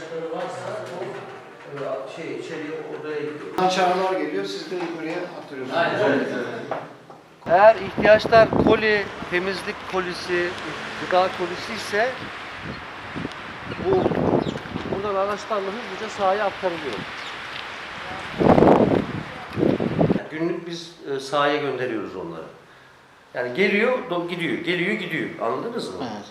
ihtiyaçları varsa o e, şey içeriye odaya gidiyor. Çağrılar geliyor, siz de yukarıya attırıyorsunuz. Aynen. Eğer ihtiyaçlar koli, temizlik kolisi, gıda kolisi ise bu buradan araçlarla hızlıca sahaya aktarılıyor. Günlük biz e, sahaya gönderiyoruz onları. Yani geliyor, gidiyor, geliyor, gidiyor. Anladınız mı? Evet.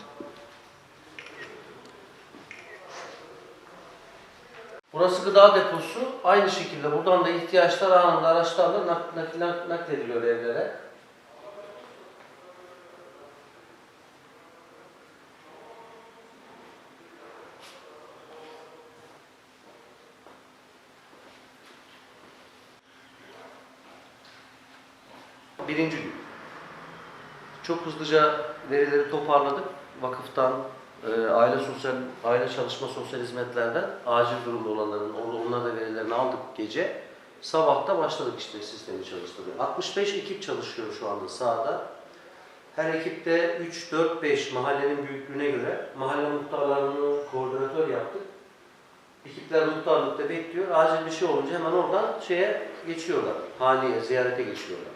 Burası gıda deposu. Aynı şekilde buradan da ihtiyaçlar anında araçlarla nak nak naklediliyor evlere. Birinci gün. Çok hızlıca verileri toparladık. Vakıftan, e, aile sosyal aile çalışma sosyal hizmetlerden acil durumda olanların on- onlar da verilerini aldık gece. Sabahta başladık işte sistemi çalıştırmaya. 65 ekip çalışıyor şu anda sahada. Her ekipte 3, 4, 5 mahallenin büyüklüğüne göre mahalle muhtarlarını koordinatör yaptık. Ekipler muhtarlıkta bekliyor. Acil bir şey olunca hemen oradan şeye geçiyorlar. Haneye, ziyarete geçiyorlar.